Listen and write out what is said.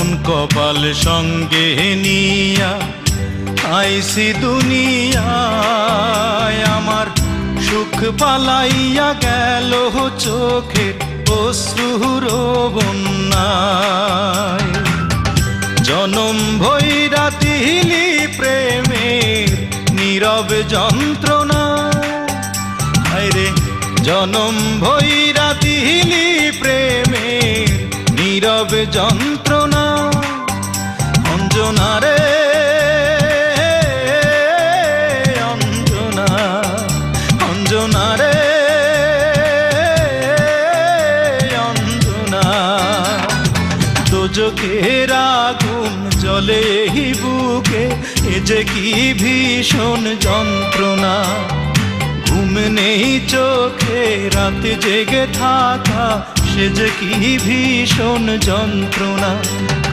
কোন কপাল সঙ্গে নিয়া আইসি দুনিয়ায়। আমার সুখ পালাইয়া গেল চোখের অশ্রুর বন্যায় জনম ভৈরা দিলি প্রেমের নীরব যন্ত্রণা। রে জনম ভৈরা দিলি প্রেমের নীরব যন্ত্রণা। রে অঞ্জনা অঞ্জনা রে, অঞ্জনা। দোজকের আগুন জলে বুকে, এ যে কি ভীষণ যন্ত্রণা। ঘুম নেই চোখে, রাতে জেগে থাকা, সে যে কি ভীষণ যন্ত্রণা।